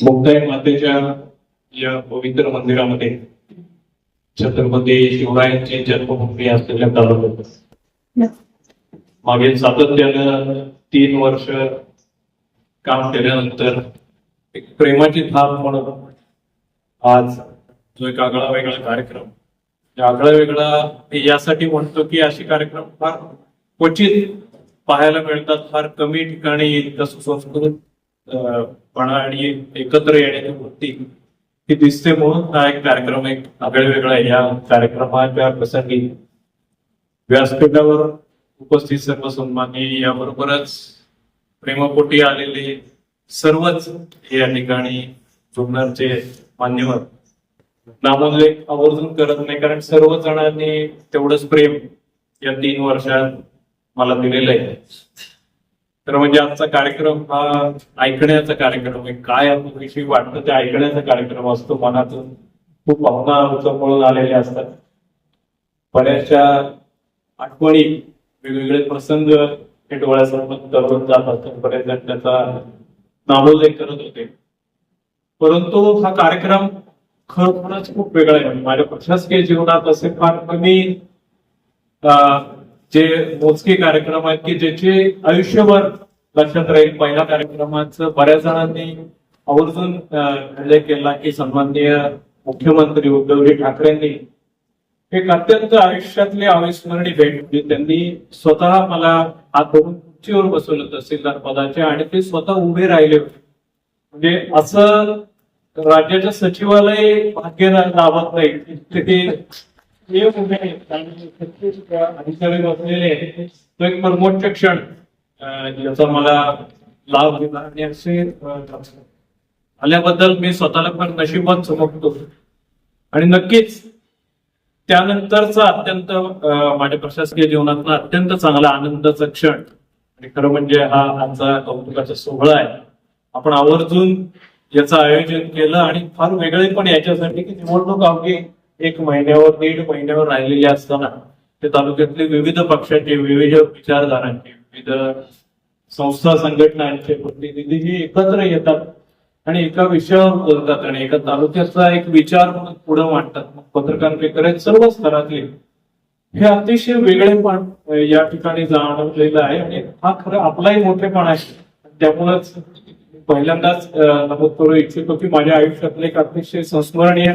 मुक्ताई मातेच्या या पवित्र मंदिरामध्ये छत्रपती शिवरायांची जन्मभूमी असलेल्या तालुक्यात. मागील सातत्यानं तीन वर्ष काम केल्यानंतर एक प्रेमाची थाप म्हणून आज जो एक आगळा वेगळा कार्यक्रम. आगळा वेगळा मी यासाठी म्हणतो की असे कार्यक्रम फार क्वचित पाहायला मिळतात फार कमी ठिकाणी तसं संस्कृत पणा आणि एकत्र येण्याची वृत्ती ही दिसते म्हणून हा एक कार्यक्रम एक वेगळा आहे. या कार्यक्रमाच्या प्रसंगी व्यासपीठावर उपस्थित सर्व सन्मानी याबरोबरच प्रेमापोटी आलेले सर्वच या ठिकाणी जुन्नरचे मान्यवर नामोल्लेख आवर्जून करत नाही कारण सर्व जणांनी तेवढंच प्रेम या तीन वर्षात मला दिलेलं आहे तर म्हणजे आजचा कार्यक्रम हा ऐकण्याचा कार्यक्रम आहे. काय आपल्याविषयी वाटतं ते ऐकण्याचा कार्यक्रम असतो. मनातून खूप भावना उचलून आलेल्या असतात. बऱ्याचशा आठवणी वेगवेगळे प्रसंग हे डोळ्यासमोर करून जात असतात. बरेच जण त्याचा नामोल्लेख करत होते. परंतु हा कार्यक्रम खरोखरच खूप वेगळा आहे. माझ्या प्रशासकीय जीवनात असे फार कमी जे मोजके कार्यक्रम आहेत की ज्याचे आयुष्यभर लक्षात राहील. पहिल्या कार्यक्रमाचं बऱ्याच जणांनी आवर्जून उल्लेख केला की सन्माननीय मुख्यमंत्री उद्धवजी ठाकरेंनी एक अत्यंत आयुष्यातली अविस्मरणीय भेट होती त्यांनी स्वतः मला हात धरून खुर्चीवर बसवलं तहसीलदार पदाचे आणि ते स्वतः उभे राहिले होते. म्हणजे असं राज्याच्या सचिवालाही भाग्य लाभत नाही ते उभे आहेत आणि अधिकारी बसलेले आहेत. तो एक परमोच्च क्षण ज्याचा मला लाभ दिला आणि असे आल्याबद्दल मी स्वतःला पण नशिबात समजतो आणि नक्कीच त्यानंतरचा अत्यंत माझ्या प्रशासकीय जीवनातला अत्यंत चांगला आनंदाचा क्षण आणि खरं म्हणजे हा आमचा कौतुकाचा सोहळा आहे आपण आवर्जून याचं आयोजन केलं आणि फार वेगळे पण याच्यासाठी की निवडणूक अवघी एक महिन्यावर दीड महिन्यावर राहिलेली असताना ते तालुक्यातले विविध पक्षाचे विविध विचारधारांचे विविध संस्था संघटनांचे प्रतिनिधीही एकत्र येतात आणि एका विषयावर बोलतात आणि एका तालुक्याचा एक विचार म्हणून पुढे मांडतात. मग पत्रकार पेकर सर्व स्तरातले हे अतिशय वेगळेपण या ठिकाणी जाणवलेलं आहे आणि हा खरं आपलाही मोठेपण आहे. त्यामुळेच पहिल्यांदाच नमूद करू इच्छितो की माझ्या आयुष्यातले एक अतिशय संस्मरणीय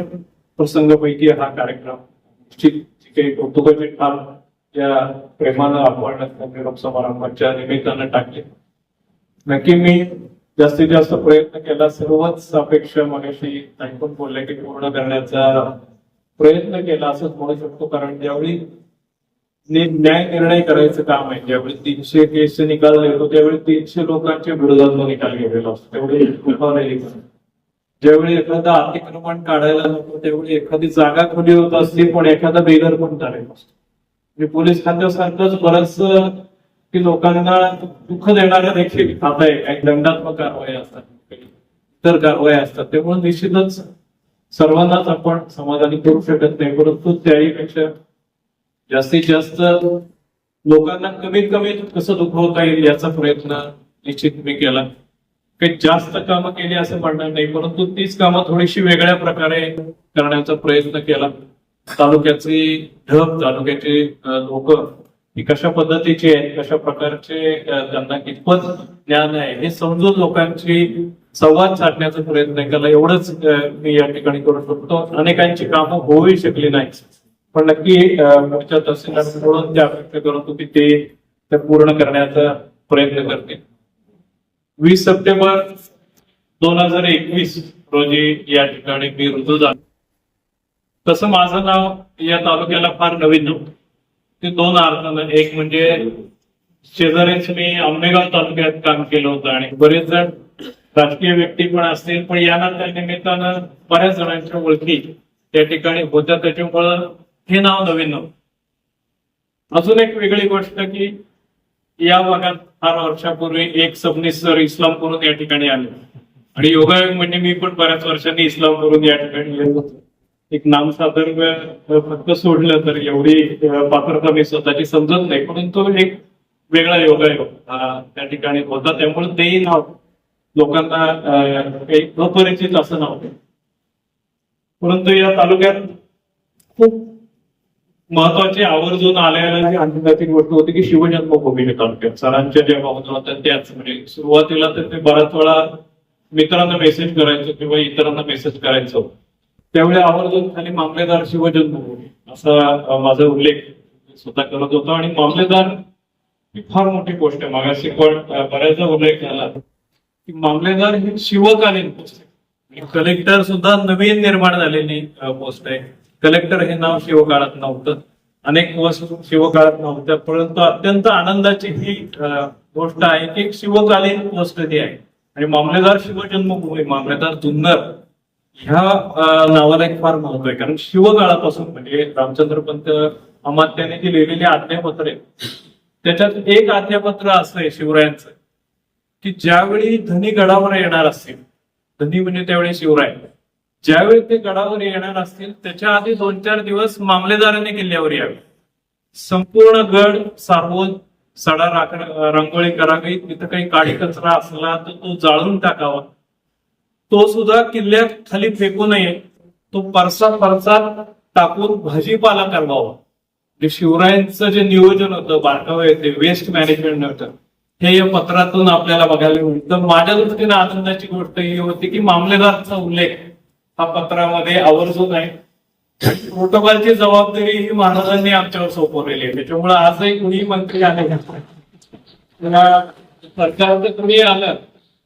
प्रसंगापैकी हा कार्यक्रम निश्चित काही कौतुकाचे ठाम ज्या प्रेमानं आपण निरोप समारंभाच्या निमित्तानं टाकले. नक्की मी जास्तीत जास्त प्रयत्न केला. सर्वच अपेक्षा मगाशी पण बोलले की पूर्ण करण्याचा प्रयत्न केला असंच म्हणू शकतो. कारण ज्यावेळी न्याय निर्णय करायचं काम आहे ज्यावेळी तीनशे केस निकाल येतो त्यावेळी तीनशे लोकांच्या विरोधात निकाल घेतलेला असतो. तेवढी ज्यावेळी एखादा अतिक्रमण काढायला जातो त्यावेळी एखादी जागा खुली होत असते पण एखादा बेघर पण तारेल असतो. म्हणजे पोलीस खात्यासारखंच बरंच की लोकांना दुःख देणाऱ्या देखील खातं आहे काही दंडात्मक कारवाई असतात. इतर कारवाई असतात. त्यामुळे निश्चितच सर्वांनाच आपण समाधानी करू शकत नाही. परंतु त्याही पेक्षा जास्तीत जास्त लोकांना कमीत कमी कसं दुखवता येईल याचा प्रयत्न निश्चित मी केला. काही जास्त कामं केली असं म्हणणार नाही परंतु तीच कामं थोडीशी वेगळ्या प्रकारे करण्याचा प्रयत्न केला. तालुक्याची ढब तालुक्याचे लोक ही कशा पद्धतीची आहेत कशा प्रकारचे त्यांना कितपत ज्ञान आहे हे समजून लोकांची संवाद साधण्याचा प्रयत्न केला. एवढंच मी या ठिकाणी करू शकतो. अनेकांची कामं होऊही शकली नाही. पण नक्की पुढच्या तहसीलदार म्हणून त्या अपेक्षा करतो की ते ते पूर्ण करण्याचा प्रयत्न करतील. वीस सप्टेंबर दोन हजार एकवीस रोजी या ठिकाणी मी रुजू झालो. तसं माझं नाव या तालुक्याला फार नवीन नव्हतं. ते दोन अर्थानं एक म्हणजे शेजारीच मी आंबेगाव तालुक्यात काम केलं होतं आणि बरेच जण राजकीय व्यक्ती पण असतील पण या त्या निमित्तानं बऱ्याच जणांच्या ओळखी त्या ठिकाणी होत्या. त्याच्यामुळं हे नाव नवीन नव्हतं. अजून एक वेगळी गोष्ट की या भागात फार वर्षापूर्वी एक सबनीस सर इस्लाम करून या ठिकाणी आले. आणि योगायोग म्हणजे मी पण बऱ्याच वर्षांनी इस्लाम करून या ठिकाणी येत होतो. एक नाम सादर फक्त सोडलं तर एवढी पात्रता मी स्वतःची समजत नाही. परंतु एक वेगळा योगायोग त्या ठिकाणी होता. त्यामुळे तेही नाव लोकांना काही अपरिचित असं नव्हतं. परंतु या तालुक्यात खूप महत्वाची आवर्जून आलेल्या आनंदाची गोष्ट होती की शिवजन्मभूमी हे तालुक्यात. सरांच्या ज्या भावना होत्या त्याच म्हणजे सुरुवातीला तर ते बऱ्याच वेळा मित्रांना मेसेज करायचो किंवा इतरांना मेसेज करायचो. त्यावेळी आवर्जून खाली मामलेदार शिवजन्मभूमी. असा माझा उल्लेख स्वतः करत होतो. आणि मामलेदार ही फार मोठी गोष्ट आहे. मागाशी पण बऱ्याचदा उल्लेख झाला की मामलेदार ही शिवकालीन पोस्ट आहे. कलेक्टर सुद्धा नवीन निर्माण झालेली पोस्ट आहे. कलेक्टर हे नाव शिवकाळात नव्हतं. अनेक वस्तू शिवकाळात नव्हत्या परंतु अत्यंत आनंदाची ही गोष्ट आहे की शिवकालीन पोस्ट ही आहे. आणि मामलेदार शिवजन्मभूमी मामलेदार जुन्नर ह्या नावाला एक फार महत्त्व आहे. कारण शिवकाळापासून म्हणजे रामचंद्र पंत अमात्याने जी लिहिलेली आज्ञापत्र आहे त्याच्यात एक आज्ञापत्र असं आहे शिवरायांचं की ज्यावेळी धनी गडावर येणार असतील धनी म्हणजे त्यावेळी शिवराय. ज्यावेळी ते गडावर येणार असतील त्याच्या आधी दोन चार दिवस मामलेदाराने किल्ल्यावर यावे. संपूर्ण गड सारवून सडा राख रांगोळी करावी तिथं काही काळी कचरा असला तर तो जाळून टाकावा. तो सुद्धा किल्ल्यात खाली फेकू नये. तो परसा परसा टाकून भाजीपाला करवावा. जे शिवरायांचं जे नियोजन होतं बारकावं येते वेस्ट मॅनेजमेंट होतं हे या पत्रातून आपल्याला बघायला मिळतं. तर माझ्या दृष्टीने आनंदाची गोष्ट ही होती की मामलेदारचा उल्लेख हा पत्रामध्ये आवर्जून आहे. प्रोटोकॉलची जबाबदारी ही महाराजांनी आमच्यावर सोपवलेली आहे. त्याच्यामुळे आजही कुणी मंत्री आले सरकारचं कुणी आलं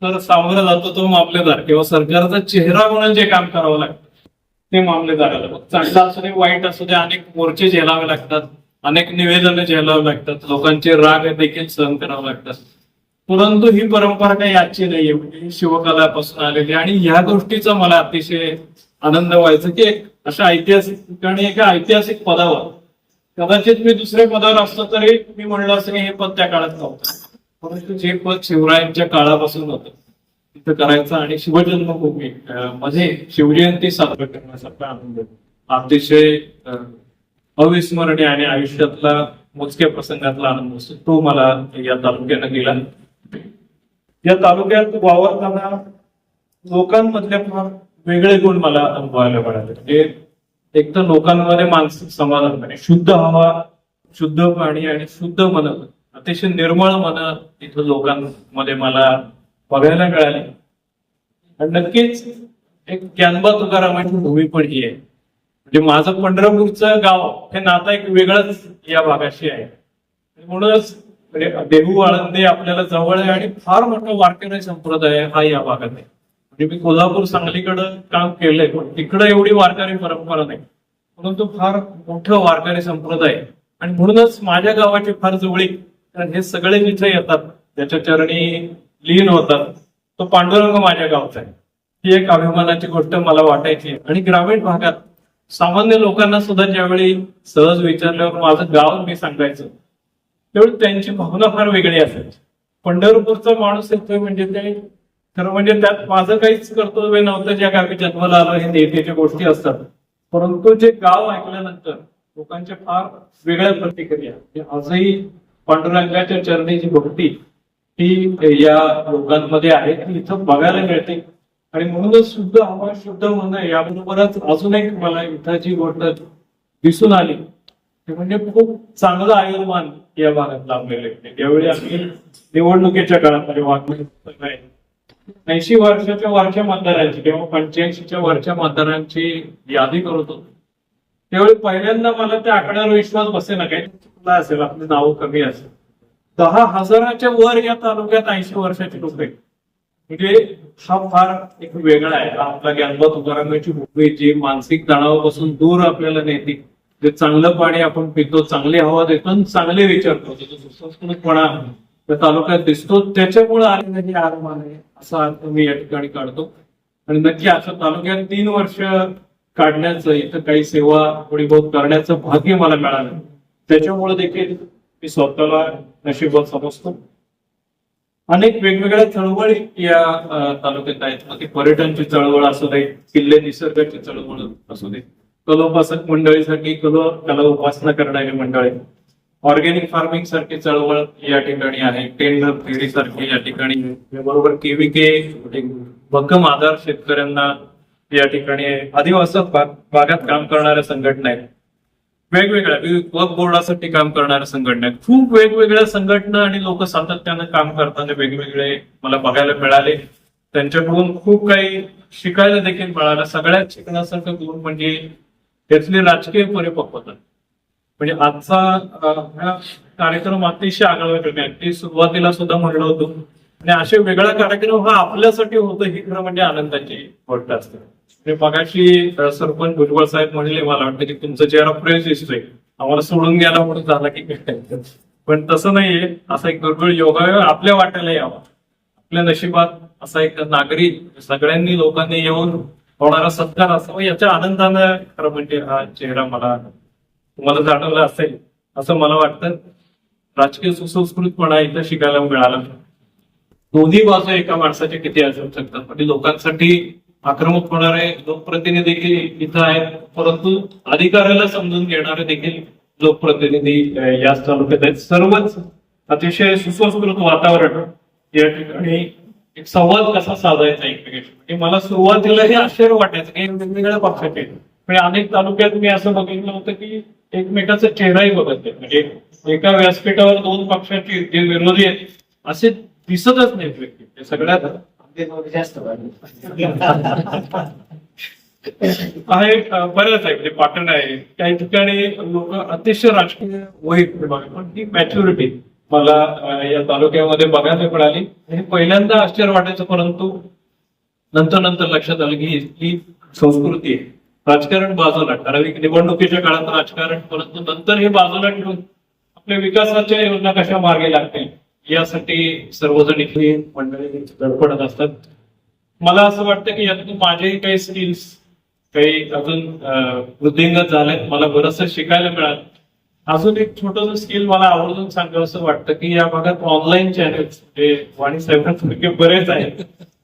तर सामोरं जातो तो मामलेदार किंवा सरकारचा चेहरा म्हणून जे काम करावं लागतं ते मामलेदाराला मग चांगलं असू दे वाईट असू दे अनेक मोर्चे झेलावे लागतात अनेक निवेदनं झेलावे लागतात लोकांचे राग देखील सहन करावे लागतात. परंतु ही परंपरा काही आजची नाहीये. म्हणजे ही शिवकालापासून आलेली आणि ह्या गोष्टीचा मला अतिशय आनंद व्हायचा की एक अशा ऐतिहासिक ठिकाणी एका ऐतिहासिक पदावर कदाचित मी दुसऱ्या पदावर असलो तरी मी म्हणलं असं की हे पद त्या काळात नव्हतं. परंतु जे पद शिवरायांच्या काळापासून होतं तिथं करायचं आणि शिवजन्मभूमी म्हणजे शिवजयंती साजरा करण्यासारखा आनंद. अतिशय अविस्मरणीय आणि आयुष्यातला मोजक्या प्रसंगातला आनंद असतो. तो मला या तालुक्यानं दिला. या तालुक्यात वावरताना लोकांमधले फार वेगळे गुण मला अनुभवायला मिळाले. म्हणजे एक तर लोकांमध्ये मानसिक समाधान शुद्ध हवा शुद्ध पाणी आणि शुद्ध मन. अतिशय निर्मळ मन इथं लोकांमध्ये मला बघायला मिळाले. आणि नक्कीच एक ज्ञानबा तुकारामाची भूमी पण ही आहे. म्हणजे माझं पंढरपूरचं गाव हे नातं एक वेगळंच या भागाशी आहे. म्हणूनच म्हणजे देहू आळंदे आपल्याला जवळ आहे आणि फार मोठा वारकरी संप्रदाय हा या भागात आहे म्हणजे मी कोल्हापूर सांगलीकडं काम केलंय पण तिकडं एवढी वारकरी परंपरा नाही. परंतु फार मोठं वारकरी संप्रदाय आहे. आणि म्हणूनच माझ्या गावाची फार जवळीक कारण हे सगळे जिथे येतात. त्याच्या चरणी लीन होतात. तो पांडुरंग माझ्या गावचा आहे. ही एक अभिमानाची गोष्ट मला वाटायची आणि ग्रामीण भागात सामान्य लोकांना सुद्धा ज्यावेळी सहज विचारल्यावर माझं गाव मी सांगायचं. त्यावेळी त्यांची भावना फार वेगळी असायची. पंढरपूरचा माणूस येतोय म्हणजे ते खरं म्हणजे त्यात माझं काहीच कर्तव्य नव्हतं ज्या गावी जन्माला आलं हे नेत्याच्या गोष्टी असतात. परंतु जे गाव ऐकल्यानंतर लोकांच्या फार वेगळ्या प्रतिक्रिया. म्हणजे आजही पांडुरंगाच्या चरणीची भक्ती ही या लोकांमध्ये आहे ती इथं बघायला मिळते. आणि म्हणूनच शुद्ध हवा शुद्ध मन याबरोबरच अजून एक मला इथं जी गोष्ट दिसून आली ते म्हणजे खूप चांगलं आयुर्मान. या भागात लाभलेले आहे यावेळी आम्ही निवडणुकीच्या काळामध्ये म्हणजे ऐंशी वर्षाच्या वरच्या मतदारांची किंवा पंच्याऐंशीच्या वरच्या मतदारांची यादी करत होतो. त्यावेळी पहिल्यांदा मला त्या आकड्यावर विश्वास बसे ना काही चुकला असेल आपली नावं कमी असेल. दहा हजाराच्या वर या तालुक्यात ऐंशी वर्षाची लोक आहेत. म्हणजे हा फार एक वेगळा आहे. आपला ज्ञानबा तुकारामाची भूमी जी मानसिक तणावापासून दूर आपल्याला नेते जे चांगलं पाणी आपण पितो चांगली हवा देतो आणि चांगले विचार करतो. सुसंस्कृतपणा त्या तालुक्यात दिसतो त्याच्यामुळे आलेलं हे आहे असा अर्थ मी या ठिकाणी काढतो. आणि नक्की अशा तालुक्यात तीन वर्ष काढण्याचं इथं काही सेवा थोडी बहुत करण्याचं भाग्य मला मिळालं. त्याच्यामुळे देखील मी स्वतःला नशिबात समजतो. अनेक वेगवेगळ्या चळवळी या तालुक्यात आहेत. मग ती पर्यटनची चळवळ असू दे किल्ले निसर्गाची चळवळ असू दे. कलोपासक मंडळीसाठी कलो कला उपासना करणारी मंडळी. ऑर्गॅनिक फार्मिंग सारखी चळवळ या ठिकाणी आहे. टेंडर फेरी सारखी या ठिकाणी बरोबर केव्हीके भक्कम आधार शेतकऱ्यांना या ठिकाणी आदिवासी भाग- भागात काम करणाऱ्या संघटना आहेत. वेगवेगळ्या वक बोर्डासाठी काम करणाऱ्या संघटना आहेत. खूप वेगवेगळ्या संघटना आणि लोक सातत्यानं काम करताना वेगवेगळे मला बघायला मिळाले. त्यांच्याकडून खूप काही शिकायला देखील मिळालं. सगळ्यात शिकण्यासारखं गुण म्हणजे त्यातली राजकीय परिपक्वता म्हणजे आजचा कार्यक्रम अतिशय आगळा करणे अगदी सुरुवातीला सुद्धा म्हणलं होतं. आणि असे वेगळा कार्यक्रम हा आपल्यासाठी होतो ही खरं म्हणजे आनंदाची गोष्ट असते. म्हणजे मगाशी सरपंच भुजबळ साहेब म्हणले मला वाटतं की तुमचा चेहरा फ्रेश दिसतोय. आम्हाला सोडून गेला म्हणून झाला की पण तसं नाहीये. असा एक दुर्मिळ योगायोग आपल्या वाट्याला यावा. आपल्या नशिबात असा एक नागरिक सगळ्यांनी लोकांनी येऊन होणारा सत्कार असावा याच्या आनंदानं खरं म्हणजे हा चेहरा मला तुम्हाला जाणवला असेल असं मला वाटतं. राजकीय सुसंस्कृतपणा इथं शिकायला मिळाला. दोन्ही बाजू एका माणसाचे किती असू शकतात. म्हणजे लोकांसाठी आक्रमक होणारे लोकप्रतिनिधी देखील इथं आहेत. परंतु अधिकाऱ्याला समजून घेणारे देखील लोकप्रतिनिधी याच तालुक्यात आहेत. सर्वच अतिशय सुसंस्कृत वातावरण या ठिकाणी एक संवाद कसा साधायचा एकमेकांशी? म्हणजे मला सुरुवातीला हे आश्चर्य वाटायचं की हे वेगवेगळ्या पक्षाचे म्हणजे अनेक तालुक्यात मी असं बघितलं होतं की एकमेकाचा चेहराही बघत नाही म्हणजे एका व्यासपीठावर दोन पक्षाचे जे विरोधी आहेत असे दिसतच नाहीत व्यक्ती. ते सगळ्यात जास्त आहे बऱ्याच आहे म्हणजे पाटण आहे. काही ठिकाणी लोक अतिशय राजकीय वही पण ती मॅच्युरिटी मला या तालुक्यामध्ये बघायला मिळाली. हे पहिल्यांदा आश्चर्य वाटायचं परंतु नंतर नंतर लक्षात आलं की इथली संस्कृती आहे. राजकारण बाजूला ठराविक निवडणुकीच्या काळात राजकारण परंतु नंतर हे बाजूला ठेवून आपल्या विकासाच्या योजना कशा मार्गे लागतील यासाठी सर्वजण इथली मंडळी धडपडत असतात. मला असं वाटतं की यातून माझेही काही स्किल्स काही अजून वृद्धिंगत झालेत. मला बरंच शिकायला मिळालं. अजून एक छोटस स्किल मला आवर्जून सांगावं असं वाटतं की या भागात ऑनलाईन चॅनेल्स म्हणजे वाणी साहेबांसारखे बरेच आहेत.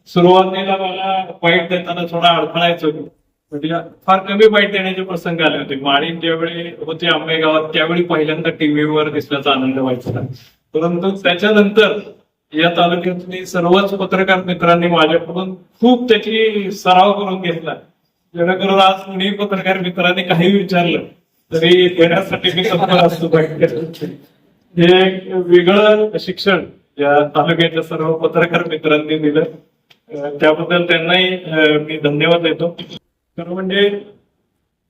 सुरुवातीला मला बाईट देताना थोडा अडथळायचो म्हणजे फार कमी बाईट देण्याचे प्रसंग आले होते. माणिक ज्यावेळी होते आंबे गावात त्यावेळी पहिल्यांदा टीव्हीवर दिसल्याचा आनंद व्हायचा. परंतु त्याच्यानंतर या तालुक्यातली सर्वच पत्रकार मित्रांनी माझ्याकडून खूप त्याची सराव करून घेतला. जेणेकरून आज कुणी पत्रकार मित्रांनी काही विचारलं. तरी देण्यासाठी मी तत्पर असतो हे एक वेगळं शिक्षण या तालुक्याच्या सर्व पत्रकार मित्रांनी दिलं. त्याबद्दल त्यांनाही मी धन्यवाद देतो. खरं म्हणजे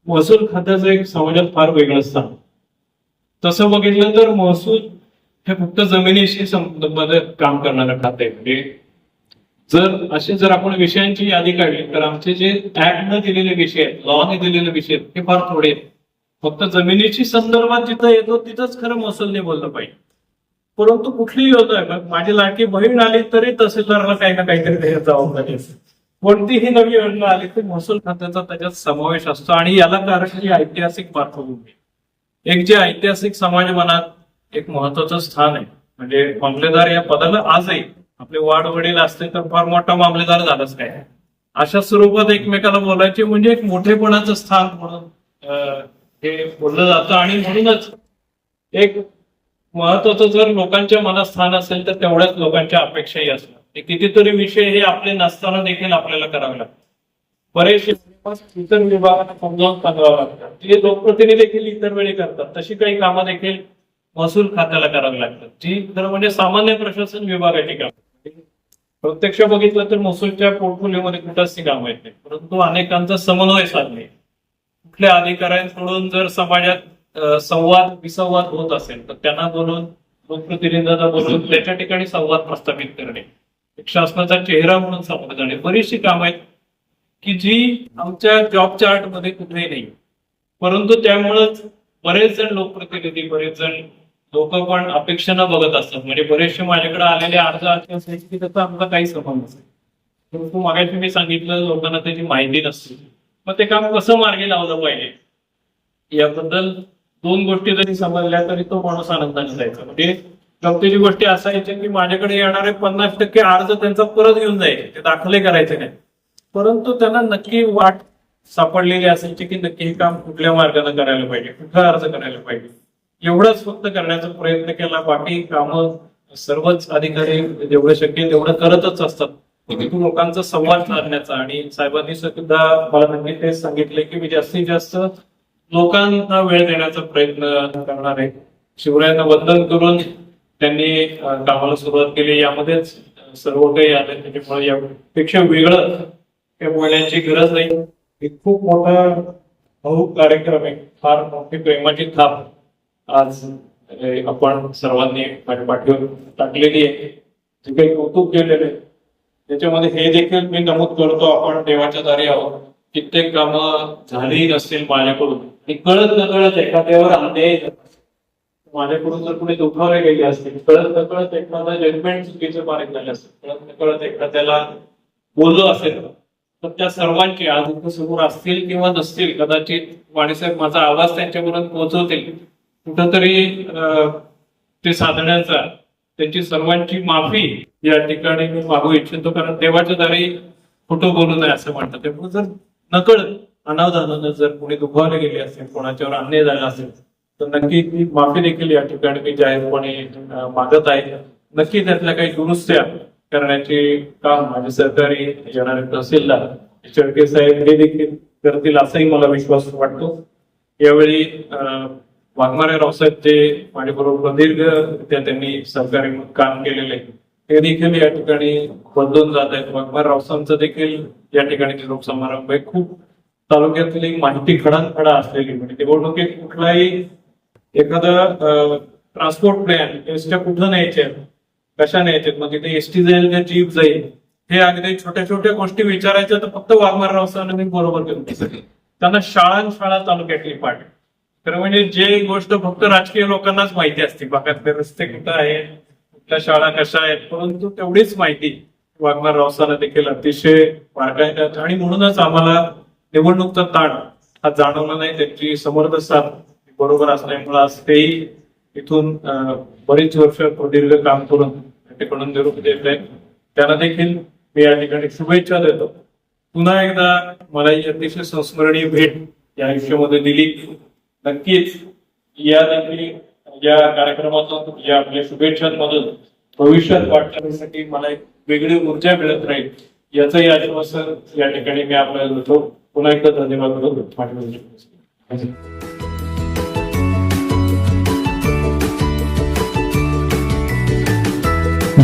महसूल खात्याचं एक समाजात फार वेगळं स्थान तसं बघितलं तर महसूल हे फक्त जमिनीशी संबंधित काम करणारं खातं. आहे म्हणजे जर असे जर आपण विषयांची यादी काढली तर आमचे जे ऍक्टनं दिलेले विषय आहेत लॉने दिलेले विषय आहेत हे फार थोडे आहेत. फक्त जमिनीची संदर्भात जिथं येतो तिथंच खरं महसूलने बोललं पाहिजे. परंतु कुठलीही योजना आहे माझी लाडकी बहीण आली तरी तहसीलदाराला काही ना काहीतरी त्याच्यात जबाबदारी असते कोणतीही नवी योजना आली तर महसूल खात्याचा त्याच्यात समावेश असतो आणि याला कारण ही ऐतिहासिक पार्श्वभूमी आहे. एक जे ऐतिहासिक समाज मनात एक महत्वाचं स्थान आहे. म्हणजे मामलेदार या पदाला आजही आपले वाढ वडील असते तर फार मोठा मामलेदार झालाच काय अशा स्वरूपात एकमेकाला बोलायचे म्हणजे एक मोठेपणाचं स्थान म्हणून हे बोललं जातं आणि म्हणूनच एक महत्वाचं जर लोकांच्या मनात स्थान असेल तर तेवढ्याच लोकांच्या अपेक्षाही असतात कितीतरी विषय हे आपले नसताना देखील आपल्याला करावे लागतात. बरेचसे इतर विभागांना समजावून सांगावं लागतं. जे लोकप्रतिनिधी देखील इतर वेळी करतात तशी काही कामं देखील महसूल खात्याला करावी लागतात. जी खरं म्हणजे सामान्य प्रशासन विभागाची कामं. प्रत्यक्ष बघितलं तर महसूलच्या पोर्टफोलिओमध्ये कुठंच ती कामं येत नाही परंतु अनेकांचा समन्वय साधणे. कुठल्या अधिकाऱ्यांकडून जर समाजात संवाद विसंवाद होत असेल तर त्यांना बोलून लोकप्रतिनिधींना बोलून त्याच्या ठिकाणी संवाद प्रस्थापित करणे. शासनाचा चेहरा म्हणून समोर जाणे. बरीचशी कामं आहेत की जी आमच्या जॉब चार्टमध्ये कुठेही नाही. परंतु त्यामुळेच बरेच जण लोकप्रतिनिधी बरेच जण लोक पण अपेक्षेनं बघत असतात. म्हणजे बरेचसे माझ्याकडे आलेले अर्ज असे असायचे की त्याचा आमचा काही संबंध नसेल परंतु मागायची मी सांगितलं लोकांना त्याची माहिती नसते. मग ते काम कसं मार्गी लावलं पाहिजे याबद्दल दोन गोष्टी जरी समजल्या तरी तो माणूस आनंदाने जायचा. म्हणजे गमतीची गोष्टी असायची की माझ्याकडे येणारे पन्नास टक्के अर्ज त्यांचा परत घेऊन जायचे ते दाखले करायचे नाही परंतु त्यांना नक्की वाट सापडलेली असायची की नक्की हे काम कुठल्या मार्गाने करायला पाहिजे कुठला अर्ज करायला पाहिजे. एवढंच फक्त करण्याचा प्रयत्न केला. बाकी कामं सर्वच अधिकारी जेवढं शक्य तेवढं करतच असतात. तिथून लोकांचा संवाद साधण्याचा. आणि साहेबांनी सुद्धा मला नक्की तेच सांगितले की मी जास्तीत जास्त लोकांना वेळ देण्याचा प्रयत्न करणार आहे. शिवरायांना वंदन करून त्यांनी कामाला सुरुवात केली. यामध्येच सर्व काही आले. त्याच्यामुळे यापेक्षा वेगळं हे बोलण्याची गरज नाही. एक खूप मोठा भाऊ कार्यक्रम आहे. फार मोठी प्रेमाची थाप आज आपण सर्वांनी पाठवून टाकलेली आहे. जे काही कौतुक केलेलं आहे त्याच्यामध्ये हे देखील मी नमूद करतो आपण देवाच्या दारी आहोत कित्येक कामं झाली नसतील माझ्याकडून. आणि कळत न कळत एखाद्यावर अन्याय माझ्याकडून जर कुणी दुखावले गेले असतील कळत न कळत एखादा जजमेंट चुकीचे पारित झाले असेल कळत न कळत एखाद्याला बोललो असेल तर त्या सर्वांची आज इथं समोर असतील किंवा नसतील कदाचित वाणीसाहेब माझा आवाज त्यांच्यापर्यंत पोहोचवतील. कुठंतरी ते साधण्याचा त्यांची सर्वांची माफी या ठिकाणी मी मागू इच्छितो कारण देवाच्या दारी खोटं बोलू नये असं म्हणतात त्यामुळे जर नकळत अनावधानानं जर कोणी दुखावले गेले असेल कोणाच्यावर अन्याय झाला असेल तर नक्की ती माफी देखील या ठिकाणी मी जाहीरपणे मागत आहे. नक्की त्यातल्या काही दुरुस्त्या करण्याचे काम माझे सहकारी येणारे तहसीलदार शेळके साहेब हे देखील करतील असाही मला विश्वास वाटतो. यावेळी वाघमारे रावसाहेब जे माझ्याबरोबर प्रदीर्घ त्या त्यांनी सहकारी म्हणून काम केलेले ते देखील या ठिकाणी बदलून जात आहेत. वाघमारे रावसाहेबांचं देखील या ठिकाणी निरोप समारंभ आहे खूप तालुक्यातली माहिती खडानखडा असलेली म्हणजे निवडणुकीत कुठलाही एखादं ट्रान्सपोर्ट प्लॅन एसट्या कुठं न्यायच्या कशा न्यायच्या मग तिथे एसटी जाईल का जीप जाईल हे अगदी छोट्या छोट्या गोष्टी विचारायच्या तर फक्त वाघमार रावसाहेबांनी बरोबर करून त्यांना शाळा शाळा तालुक्यातली पाठ. खरं म्हणजे जे गोष्ट फक्त राजकीय लोकांनाच माहिती असते भागातले रस्ते कुठं आहेत कुठल्या शाळा कशा आहेत परंतु तेवढीच माहिती वाघमार रावसाला देखील अतिशय बारकाईने आणि म्हणूनच आम्हाला निवडणूकचा ताण हा जाणवला नाही त्यांची समर्थ साथ बरोबर असल्यामुळे आज तेही इथून बरीच वर्ष प्रदीर्घ काम करून त्याच्याकडून निरोप देत आहे त्यांना देखील मी या ठिकाणी शुभेच्छा देतो. पुन्हा एकदा मला ही अतिशय संस्मरणीय भेट या आयुष्यामध्ये दिली. नक्कीच. या देखील या कार्यक्रमातून या आपल्या शुभेच्छांमधून भविष्यात वाटण्यासाठी मला एक वेगळी ऊर्जा मिळत राहील याचंही आश्वासन या ठिकाणी मी आपल्याला देतो. पुन्हा एकदा धन्यवाद करून पाठवून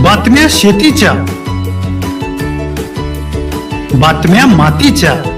बातम्या शेतीच्या बातम्या मातीच्या